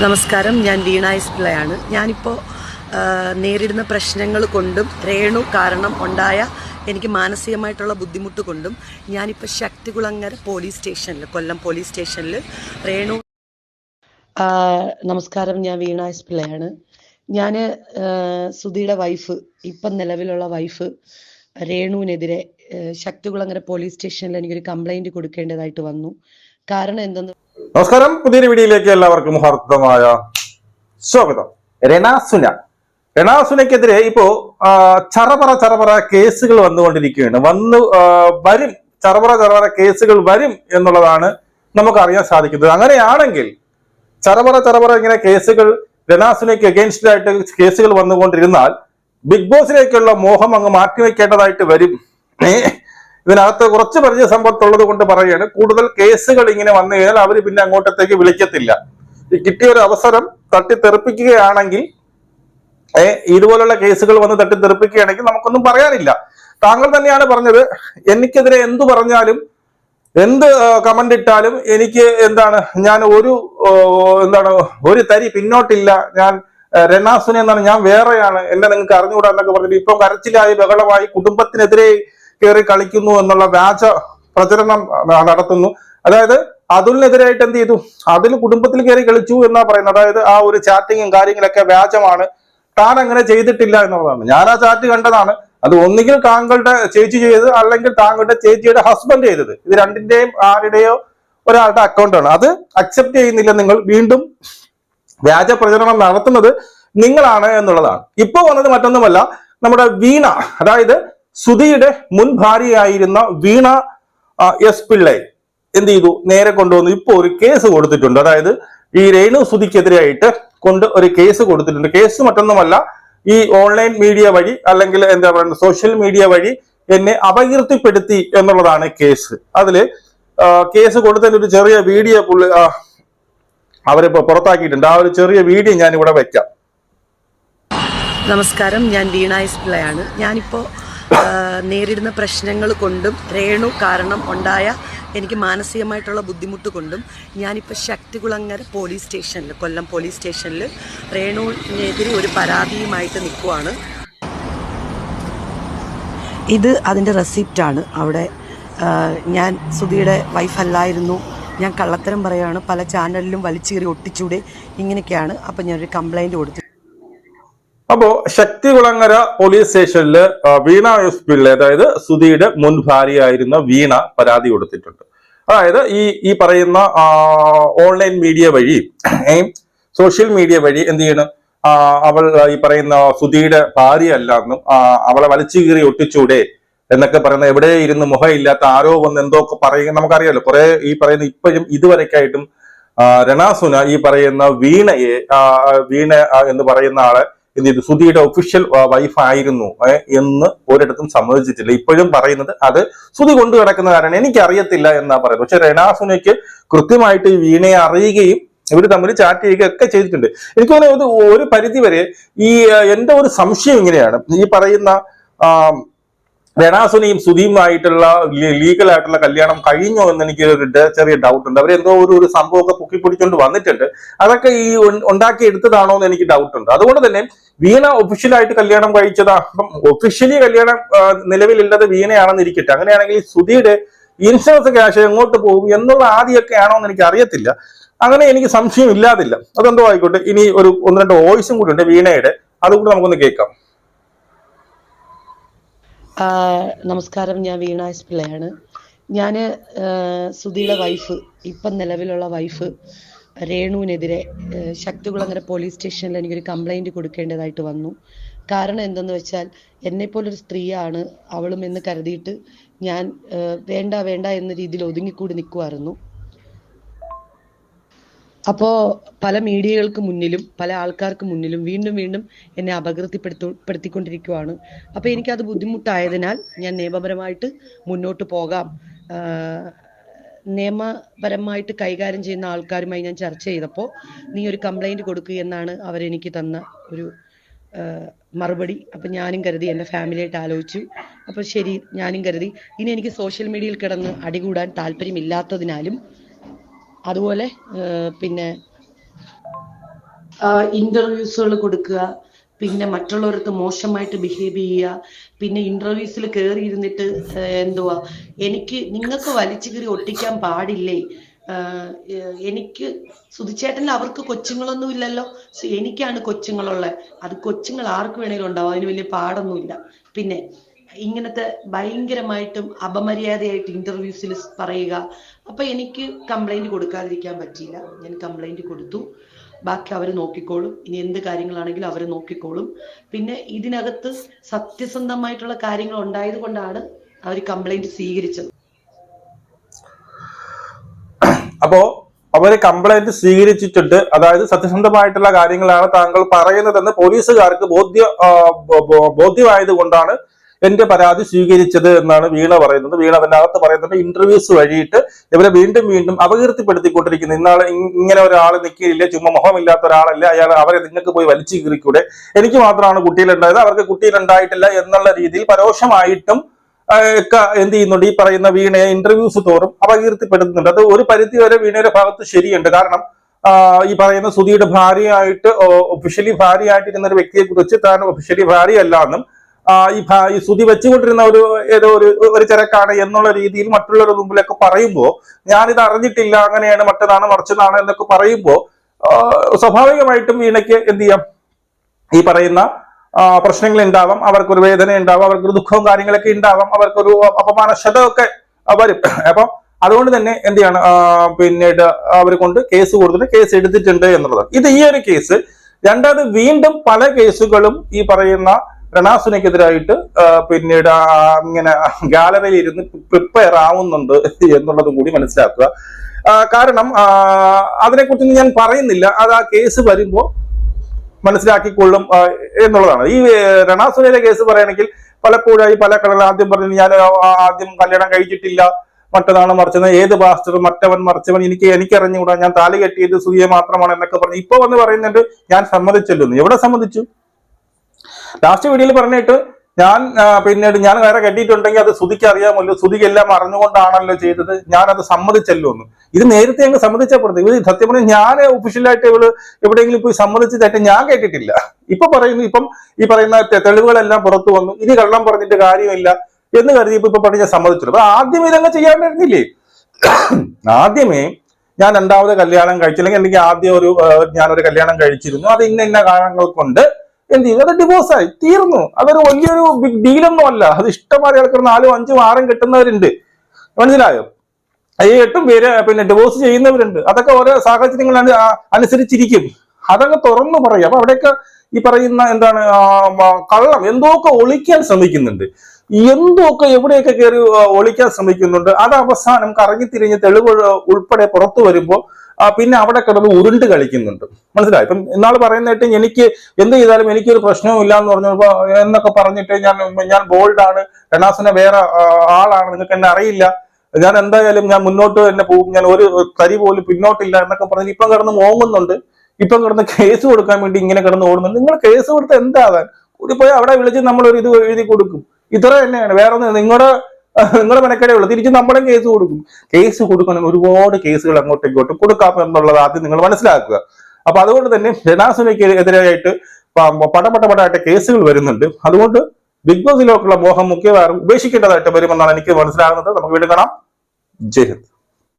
നമസ്കാരം. ഞാൻ വീണ എസ് പിള്ളയാണ് ഞാനിപ്പോൾ നേരിടുന്ന പ്രശ്നങ്ങൾ കൊണ്ടും രേണു കാരണം ഉണ്ടായ എനിക്ക് മാനസികമായിട്ടുള്ള ബുദ്ധിമുട്ട് കൊണ്ടും ഞാനിപ്പോൾ ശക്തികുളങ്ങര പോലീസ് സ്റ്റേഷനിൽ കൊല്ലം പോലീസ് സ്റ്റേഷനിൽ രേണു നമസ്കാരം. ഞാൻ വീണ എസ് പിള്ളയാണ് ഞാൻ സുധിയുടെ വൈഫ് ഇപ്പം നിലവിലുള്ള വൈഫ് രേണുവിനെതിരെ ശക്തികുളങ്ങര പോലീസ് സ്റ്റേഷനിൽ എനിക്കൊരു കംപ്ലൈന്റ് കൊടുക്കേണ്ടതായിട്ട് വന്നു. കാരണം എന്തെന്ന് നമസ്കാരം. പുതിയൊരു വീഡിയോയിലേക്ക് എല്ലാവർക്കും ഹാർദമായ സ്വാഗതം. രണാസുന രണാസുനക്കെതിരെ ഇപ്പോ ചറപറ ചറപറ കേസുകൾ വന്നുകൊണ്ടിരിക്കുകയാണ്. വന്നു വരും. ചറപറ ചറപറ കേസുകൾ വരും എന്നുള്ളതാണ് നമുക്ക് അറിയാൻ സാധിക്കുന്നത്. അങ്ങനെയാണെങ്കിൽ ചറപറ ചറപറ ഇങ്ങനെ കേസുകൾ രണാസുനയ്ക്ക് അഗേൻസ്റ്റ് ആയിട്ട് കേസുകൾ വന്നുകൊണ്ടിരുന്നാൽ ബിഗ് ബോസിലേക്കുള്ള മോഹം അങ്ങ് മാറ്റിവെക്കേണ്ടതായിട്ട് വരും? ഇതിനകത്ത് കുറച്ച് പരിചയ സമ്പത്തുള്ളത് കൊണ്ട് പറയുകയാണ് കൂടുതൽ കേസുകൾ ഇങ്ങനെ വന്നു കഴിഞ്ഞാൽ അവർ പിന്നെ അങ്ങോട്ടത്തേക്ക് വിളിക്കത്തില്ല. ഈ കിട്ടിയ ഒരു അവസരം തട്ടിത്തെറിപ്പിക്കുകയാണെങ്കിൽ ഇതുപോലുള്ള കേസുകൾ വന്ന് തട്ടിത്തെറിപ്പിക്കുകയാണെങ്കിൽ നമുക്കൊന്നും പറയാനില്ല. താങ്കൾ തന്നെയാണ് പറഞ്ഞത് എനിക്കെതിരെ എന്തു പറഞ്ഞാലും എന്ത് കമന്റ് ഇട്ടാലും എനിക്ക് എന്താണ് ഞാൻ ഒരു എന്താണ് ഒരു തരി പിന്നോട്ടില്ല. ഞാൻ രണാസുനെ എന്നാണ് ഞാൻ വേറെയാണ്. എന്നെ നിങ്ങൾക്ക് അറിഞ്ഞുകൂടാ എന്നൊക്കെ പറഞ്ഞിട്ട് ഇപ്പം കരച്ചിലായി ബഹളമായി കുടുംബത്തിനെതിരെ കയറി കളിക്കുന്നു എന്നുള്ള വ്യാജ പ്രചരണം നടത്തുന്നു. അതായത് അതുലിനെതിരായിട്ട് എന്ത് ചെയ്തു? അതിൽ കുടുംബത്തിൽ കയറി കളിച്ചു എന്നാ പറയുന്നത്. അതായത് ആ ഒരു ചാറ്റിങ്ങും കാര്യങ്ങളൊക്കെ വ്യാജമാണ്. താൻ അങ്ങനെ ചെയ്തിട്ടില്ല എന്നുള്ളതാണ്. ഞാൻ ആ ചാറ്റ് കണ്ടതാണ്. അത് ഒന്നുകിൽ താങ്കളുടെ ചേച്ചി ചെയ്തത് അല്ലെങ്കിൽ താങ്കളുടെ ചേച്ചിയുടെ ഹസ്ബൻഡ് ചെയ്തത്. ഇത് രണ്ടിന്റെയും ആരുടെയോ ഒരാളുടെ അക്കൗണ്ടാണ് അത് അക്സെപ്റ്റ് ചെയ്യുന്നില്ല നിങ്ങൾ. വീണ്ടും വ്യാജ പ്രചരണം നടത്തുന്നത് നിങ്ങളാണ് എന്നുള്ളതാണ്. ഇപ്പൊ വന്നത് മറ്റൊന്നുമല്ല. നമ്മുടെ വീണ അതായത് സുധിയുടെ മുൻ ഭാര്യയായിരുന്ന വീണ എസ് പിള്ളെ എന്ത് ചെയ്തു? നേരെ കൊണ്ടുവന്ന്. ഇപ്പോൾ ഒരു കേസ് കൊടുത്തിട്ടുണ്ട്. അതായത് ഈ രേണു സുധിക്കെതിരായിട്ട് കൊണ്ട് ഒരു കേസ് കൊടുത്തിട്ടുണ്ട്. കേസ് മറ്റൊന്നുമല്ല ഈ ഓൺലൈൻ മീഡിയ വഴി അല്ലെങ്കിൽ എന്താ പറയുക സോഷ്യൽ മീഡിയ വഴി എന്നെ അപകീർത്തിപ്പെടുത്തി എന്നുള്ളതാണ് കേസ്. അതിൽ കേസ് കൊടുത്തതിന് ഒരു ചെറിയ വീഡിയോ പുള്ളി അവരിപ്പോ പുറത്താക്കിയിട്ടുണ്ട്. ആ ഒരു ചെറിയ വീഡിയോ ഞാൻ ഇവിടെ വെക്കാം. നമസ്കാരം. ഞാൻ വീണ എസ് പിള്ളയാണ്. ഞാനിപ്പോൾ നേരിടുന്ന പ്രശ്നങ്ങൾ കൊണ്ടും രേണു കാരണം ഉണ്ടായ എനിക്ക് മാനസികമായിട്ടുള്ള ബുദ്ധിമുട്ട് കൊണ്ടും ഞാനിപ്പോൾ ശക്തികുളങ്ങര പോലീസ് സ്റ്റേഷനിൽ കൊല്ലം പോലീസ് സ്റ്റേഷനിൽ രേണുവിനെതിരെ ഒരു പരാതിയുമായിട്ട് നിൽക്കുവാണ്. ഇത് അതിന്റെ റെസിപ്റ്റാണ് അവിടെ ഞാൻ സുധിയുടെ വൈഫല്ലായിരുന്നു ഞാൻ കള്ളത്തരം പറയുകയാണ് പല ചാനലിലും വലിച്ചേറി ഒട്ടിച്ചൂടെ ഇങ്ങനെയൊക്കെയാണ്. അപ്പം ഞാനൊരു കംപ്ലൈന്റ് കൊടുത്തു അപ്പോ ശക്തികുളങ്ങര പോലീസ് സ്റ്റേഷനിൽ വീണ എസ് പിള്ള അതായത് സുധിയുടെ മുൻ ഭാര്യയായിരുന്ന വീണ പരാതി കൊടുത്തിട്ടുണ്ട്. അതായത് ഈ ഈ പറയുന്ന ഓൺലൈൻ മീഡിയ വഴി സോഷ്യൽ മീഡിയ വഴി എന്ത് ചെയ്യണം? അവൾ ഈ പറയുന്ന സുധിയുടെ ഭാര്യ അല്ല എന്നും അവളെ വലിച്ചു കീറി ഒട്ടിച്ചൂടെ എന്നൊക്കെ പറയുന്ന എവിടെ ഇരുന്ന് മുഖമില്ലാത്ത ആരോ വന്ന് എന്തോക്കെ പറയുക നമുക്കറിയാലോ. കുറെ ഈ പറയുന്ന ഇപ്പോഴും ഇതുവരെക്കായിട്ടും രണാസുന ഈ പറയുന്ന വീണയെ വീണ എന്ന് പറയുന്ന ആളെ എന്ത് ചെയ്തു? സുധിയുടെ ഒഫീഷ്യൽ വൈഫായിരുന്നു എന്ന് ഒരിടത്തും സമ്മതിച്ചിട്ടില്ല. ഇപ്പോഴും പറയുന്നത് അത് സുധി കൊണ്ടു കിടക്കുന്ന കാരണം എനിക്കറിയത്തില്ല എന്നാ പറയുന്നത്. പക്ഷെ രണാസുനയ്ക്ക് കൃത്യമായിട്ട് വീണയെ അറിയുകയും ഇവർ തമ്മിൽ ചാറ്റ് ചെയ്യുകയും ഒക്കെ ചെയ്തിട്ടുണ്ട്. എനിക്ക് തോന്നുന്നത് ഒരു പരിധി വരെ ഈ എന്റെ ഒരു സംശയം ഇങ്ങനെയാണ്. ഈ പറയുന്ന രണാസുനയും സുധിയുമായിട്ടുള്ള ലീഗൽ ആയിട്ടുള്ള കല്യാണം കഴിഞ്ഞോ എന്ന് എനിക്ക് ചെറിയ ഡൗട്ട് ഉണ്ട്. അവരെന്തോ ഒരു ഒരു സംഭവമൊക്കെ പൊക്കി പിടിച്ചോണ്ട് വന്നിട്ടുണ്ട്. അതൊക്കെ ഈ ഉണ്ടാക്കി എടുത്തതാണോ എന്ന് എനിക്ക് ഡൗട്ട് ഉണ്ട്. അതുകൊണ്ട് തന്നെ വീണ ഒഫീഷ്യലായിട്ട് കല്യാണം കഴിച്ചതാ. അപ്പം ഒഫീഷ്യലി കല്യാണം നിലവിലില്ലാതെ വീണയാണെന്ന് ഇരിക്കട്ടെ. അങ്ങനെയാണെങ്കിൽ സുധിയുടെ ഇൻഷുറൻസ് ക്യാഷ് എങ്ങോട്ട് പോകും എന്നുള്ള ആദ്യമൊക്കെ ആണോ എന്ന് എനിക്ക് അറിയത്തില്ല. അങ്ങനെ എനിക്ക് സംശയം ഇല്ലാതില്ല. അതെന്തോ ആയിക്കോട്ടെ. ഇനി ഒരു ഒന്ന് രണ്ട് വോയിസും കൂടി ഉണ്ട് വീണയുടെ. അതുകൂടി നമുക്കൊന്ന് കേൾക്കാം. നമസ്കാരം ഞാൻ വീണ എസ് പിള്ളയാണ്. ഞാൻ സുധിയുടെ വൈഫ് ഇപ്പം നിലവിലുള്ള വൈഫ് രേണുവിനെതിരെ ശക്തികുളങ്ങര പോലീസ് സ്റ്റേഷനിൽ എനിക്കൊരു കംപ്ലൈന്റ് കൊടുക്കേണ്ടതായിട്ട് വന്നു. കാരണം എന്തെന്ന് വെച്ചാൽ എന്നെപ്പോലൊരു സ്ത്രീയാണ് അവളും എന്ന് കരുതിയിട്ട് ഞാൻ വേണ്ട വേണ്ട എന്ന രീതിയിൽ ഒതുങ്ങിക്കൂടി നിൽക്കുമായിരുന്നു അപ്പോൾ പല മീഡിയകൾക്ക് മുന്നിലും പല ആൾക്കാർക്ക് മുന്നിലും വീണ്ടും വീണ്ടും എന്നെ അപകീർത്തിപ്പെടുത്തു അപ്പൊ എനിക്കത് ബുദ്ധിമുട്ടായതിനാൽ ഞാൻ നിയമപരമായിട്ട് മുന്നോട്ട് പോകാം. നിയമപരമായിട്ട് കൈകാര്യം ചെയ്യുന്ന ആൾക്കാരുമായി ഞാൻ ചർച്ച ചെയ്തപ്പോൾ നീ ഒരു കംപ്ലൈന്റ് കൊടുക്കുക എന്നാണ് അവരെനിക്ക് തന്ന ഒരു മറുപടി. അപ്പം ഞാനും കരുതി എന്റെ ഫാമിലിയായിട്ട് ആലോചിച്ചു. അപ്പോൾ ശരി ഞാനും കരുതി. ഇനി എനിക്ക് സോഷ്യൽ മീഡിയയിൽ കിടന്ന് അടികൂടാൻ താല്പര്യമില്ലാത്തതിനാലും അതുപോലെ പിന്നെ ഇന്റർവ്യൂസുകൾ കൊടുക്കുക പിന്നെ മറ്റുള്ളവർക്ക് മോശമായിട്ട് ബിഹേവ് ചെയ്യുക പിന്നെ ഇന്റർവ്യൂസിൽ കയറി ഇരുന്നിട്ട് എന്തുവാ എനിക്ക് നിങ്ങൾക്ക് വലിച്ചു കയറി ഒട്ടിക്കാൻ പാടില്ലേ? എനിക്ക് സുതിച്ചേട്ടന് അവർക്ക് കൊച്ചുങ്ങളൊന്നും ഇല്ലല്ലോ? എനിക്കാണ് കൊച്ചുങ്ങളുള്ളത് അത് കൊച്ചുങ്ങൾ ആർക്ക് വേണേലും ഉണ്ടാവും അതിന് വലിയ പാടൊന്നുമില്ല. പിന്നെ ഇങ്ങനത്തെ ഭയങ്കരമായിട്ടും അപമര്യാദയായിട്ട് ഇന്റർവ്യൂസിൽ പറയുക. അപ്പൊ എനിക്ക് കംപ്ലൈന്റ് കൊടുക്കാതിരിക്കാൻ പറ്റിയില്ല. ഞാൻ കംപ്ലൈന്റ് കൊടുത്തു. ബാക്കി അവർ നോക്കിക്കോളും. ഇനി എന്ത് കാര്യങ്ങളാണെങ്കിലും അവർ നോക്കിക്കോളും. പിന്നെ ഇതിനകത്ത് സത്യസന്ധമായിട്ടുള്ള കാര്യങ്ങൾ ഉണ്ടായത് കൊണ്ടാണ് അവർ കംപ്ലൈന്റ് സ്വീകരിച്ചത്. അപ്പോ അവർ കംപ്ലൈന്റ് സ്വീകരിച്ചിട്ടുണ്ട്. അതായത് സത്യസന്ധമായിട്ടുള്ള കാര്യങ്ങളാണ് താങ്കൾ പറയുന്നതെന്ന് പോലീസുകാർക്ക് ബോധ്യ ബോധ്യമായത് കൊണ്ടാണ് എന്റെ പരാതി സ്വീകരിച്ചത് എന്നാണ് വീണ പറയുന്നത്. വീണ അതിനകത്ത് പറയുന്നത് ഇന്റർവ്യൂസ് വഴിയിട്ട് ഇവരെ വീണ്ടും വീണ്ടും അപകീർത്തിപ്പെടുത്തിക്കൊണ്ടിരിക്കുന്നു. ഇന്നാളെ ഇങ്ങനെ ഒരാൾ നിൽക്കില്ല ചുമ്മാ മുഖമില്ലാത്ത ഒരാളല്ല. അയാൾ അവരെ നിങ്ങൾക്ക് പോയി വലിച്ചു കീറിക്കൂടെ? എനിക്ക് മാത്രമാണ് കുട്ടിയിലുണ്ടായത്. അവർക്ക് കുട്ടിയിലുണ്ടായിട്ടില്ല എന്നുള്ള രീതിയിൽ പരോക്ഷമായിട്ടും ഒക്കെ എന്ത് ചെയ്യുന്നുണ്ട്? ഈ പറയുന്ന വീണയെ ഇന്റർവ്യൂസ് തോറും അപകീർത്തിപ്പെടുത്തുന്നുണ്ട്. അത് ഒരു പരിധി വരെ വീണയുടെ ഭാഗത്ത് ശരിയുണ്ട്. കാരണം ഈ പറയുന്ന സുധിയുടെ ഭാര്യയായിട്ട് ഒഫീഷ്യലി ഭാര്യയായിട്ടിരുന്ന ഒരു വ്യക്തിയെ കുറിച്ച് താൻ ഒഫീഷ്യലി ഭാര്യയല്ല എന്നും ഈ ഈ സുധി വെച്ചുകൊണ്ടിരുന്ന ഒരു ഏതോ ഒരു ഒരു ചരക്കാണ് എന്നുള്ള രീതിയിൽ മറ്റുള്ളവരുടെ മുമ്പിലൊക്കെ പറയുമ്പോൾ ഞാനിത് അറിഞ്ഞിട്ടില്ല അങ്ങനെയാണ് മറ്റതാണ് മറിച്ചതാണ് എന്നൊക്കെ പറയുമ്പോൾ സ്വാഭാവികമായിട്ടും വീണയ്ക്ക് എന്ത് ചെയ്യാം? ഈ പറയുന്ന പ്രശ്നങ്ങൾ ഉണ്ടാവാം അവർക്കൊരു വേദന ഉണ്ടാവാം അവർക്കൊരു ദുഃഖവും കാര്യങ്ങളൊക്കെ ഉണ്ടാവാം അവർക്കൊരു അപമാനക്ഷതമൊക്കെ വരും. അപ്പം അതുകൊണ്ട് തന്നെ എന്ത് ചെയ്യാണ്? പിന്നീട് അവർ കൊണ്ട് കേസ് കൊടുത്തിട്ട് കേസ് എടുത്തിട്ടുണ്ട് എന്നുള്ളത്. ഇത് ഈ ഒരു കേസ് രണ്ടാമത് വീണ്ടും പല കേസുകളും ഈ പറയുന്ന രണാസുനക്കെതിരായിട്ട് പിന്നീട് ഇങ്ങനെ ഗാലറിയിൽ ഇരുന്ന് പ്രിപ്പയർ ആവുന്നുണ്ട് എന്നുള്ളതും കൂടി മനസ്സിലാക്കുക. കാരണം അതിനെക്കുറിച്ച് ഞാൻ പറയുന്നില്ല. അത് ആ കേസ് വരുമ്പോൾ മനസ്സിലാക്കിക്കൊള്ളും എന്നുള്ളതാണ്. ഈ രണാസുനയുടെ കേസ് പറയുകയാണെങ്കിൽ പലപ്പോഴായി പല കടകൾ ആദ്യം പറഞ്ഞു ഞാൻ ആദ്യം കല്യാണം കഴിച്ചിട്ടില്ല മറ്റതാണ് മറിച്ചത് ഏത് പാസ്റ്റർ മറ്റവൻ മറിച്ചവൻ എനിക്ക് എനിക്കറിഞ്ഞുകൂടാ ഞാൻ താലി കെട്ടിയത് സൂര്യ മാത്രമാണ് എന്നൊക്കെ പറഞ്ഞു ഇപ്പൊ വന്ന് പറയുന്നുണ്ട് ഞാൻ സമ്മതിച്ചല്ലോ എവിടെ സമ്മതിച്ചു? ലാസ്റ്റ് വീഡിയോയിൽ പറഞ്ഞിട്ട് ഞാൻ പിന്നീട് ഞാൻ വേറെ കെട്ടിയിട്ടുണ്ടെങ്കിൽ അത് ശ്രുതിക്ക് അറിയാമല്ലോ. ശ്രുതിക്ക് എല്ലാം അറിഞ്ഞുകൊണ്ടാണല്ലോ ചെയ്തത്. ഞാൻ അത് സമ്മതിച്ചല്ലോ എന്ന്. ഇത് നേരത്തെ അങ്ങ് സമ്മതിച്ചപ്പെടുന്നത് ഇത് സത്യം പറഞ്ഞാൽ ഞാൻ ഒഫീഷ്യലായിട്ട് ഇവൾ എവിടെയെങ്കിലും പോയി സമ്മതിച്ചതായിട്ട് ഞാൻ കേട്ടിട്ടില്ല. ഇപ്പൊ പറയുന്നു ഇപ്പം ഈ പറയുന്ന തെളിവുകളെല്ലാം പുറത്തു വന്നു. ഇനി കള്ളം പറഞ്ഞിട്ട് കാര്യമില്ല എന്ന് കരുതി ഇപ്പൊ ഇപ്പൊ പറഞ്ഞ് ഞാൻ സമ്മതിച്ചുള്ളൂ അപ്പൊ ആദ്യം ഇതങ്ങ് ചെയ്യാണ്ടിരുന്നില്ലേ ആദ്യമേ ഞാൻ രണ്ടാമത് കല്യാണം കഴിച്ചില്ലെങ്കിൽ എനിക്ക് ആദ്യം ഒരു ഞാനൊരു കല്യാണം കഴിച്ചിരുന്നു. അത് ഇന്ന ഇന്ന കാരണങ്ങൾ കൊണ്ട് എന്ത് ചെയ്തു അത് ഡിവോഴ്സായി തീർന്നു. അതൊരു വലിയൊരു ബിഗ് ഡീലൊന്നും അല്ല. അത് ഇഷ്ടംമാതിരി ആൾക്കാർ നാലും അഞ്ചും ആറും കിട്ടുന്നവരുണ്ട്. മനസ്സിലായോ? ഈ എട്ടും പേര് പിന്നെ ഡിവോഴ്സ് ചെയ്യുന്നവരുണ്ട്. അതൊക്കെ ഓരോ സാഹചര്യങ്ങൾ അനുസരിച്ചിരിക്കും. അതങ്ങ് തുറന്നു പറയും. അപ്പൊ അവിടെയൊക്കെ ഈ പറയുന്ന എന്താണ് കള്ളം എന്തോക്കെ ഒളിക്കാൻ ശ്രമിക്കുന്നുണ്ട്? എന്തൊക്കെ എവിടെയൊക്കെ കയറി ഒളിക്കാൻ ശ്രമിക്കുന്നുണ്ട്? അത് അവസാനം കറങ്ങി തിരിഞ്ഞ് തെളിവ് ഉൾപ്പെടെ പുറത്തു വരുമ്പോൾ പിന്നെ അവിടെ കിടന്ന് ഉരുണ്ട് കളിക്കുന്നുണ്ട്. മനസ്സിലായി? ഇപ്പം ഇന്നാൾ പറയുന്നിട്ട് എനിക്ക് എന്ത് ചെയ്താലും എനിക്കൊരു പ്രശ്നവും ഇല്ല എന്ന് പറഞ്ഞപ്പോ എന്നൊക്കെ പറഞ്ഞിട്ട് ഞാൻ ഞാൻ ബോൾഡാണ് രണാസിനെ വേറെ ആളാണ് നിങ്ങൾക്ക് എന്നെ അറിയില്ല. ഞാൻ എന്തായാലും ഞാൻ മുന്നോട്ട് തന്നെ പോകും. ഞാൻ ഒരു കരി പോലും പിന്നോട്ടില്ല എന്നൊക്കെ പറഞ്ഞ് ഇപ്പം കിടന്ന് മോങ്ങുന്നുണ്ട്. ഇപ്പം കിടന്ന് കേസ് കൊടുക്കാൻ വേണ്ടി ഇങ്ങനെ കിടന്ന് ഓടുന്നുണ്ട്. നിങ്ങൾ കേസ് കൊടുത്ത് എന്താകാൻ കൂടി പോയി അവിടെ വിളിച്ച് നമ്മൾ ഒരു ഇത് എഴുതി കൊടുക്കും. ഇത്ര തന്നെയാണ്. വേറെ ഒന്നും നിങ്ങളുടെ നിങ്ങളുടെ മനക്കടേ ഉള്ളൂ. തിരിച്ച് നമ്മളും കേസ് കൊടുക്കും. കേസ് കൊടുക്കണമെങ്കിൽ ഒരുപാട് കേസുകൾ അങ്ങോട്ടും ഇങ്ങോട്ടും കൊടുക്കാം എന്നുള്ളത് ആദ്യം നിങ്ങൾ മനസ്സിലാക്കുക. അപ്പൊ അതുകൊണ്ട് തന്നെ ജനാസുനയ്ക്ക് എതിരായിട്ട് പടപടപടായിട്ട് കേസുകൾ വരുന്നുണ്ട്. അതുകൊണ്ട് ബിഗ് ബോസിലേക്കുള്ള മോഹം മുഖ്യവാറും ഉപേക്ഷിക്കേണ്ടതായിട്ട് വരുമെന്നാണ് എനിക്ക് മനസ്സിലാകുന്നത്. നമുക്ക് വീണ്ടും കാണാം. ജയ് ഹിന്ദ്.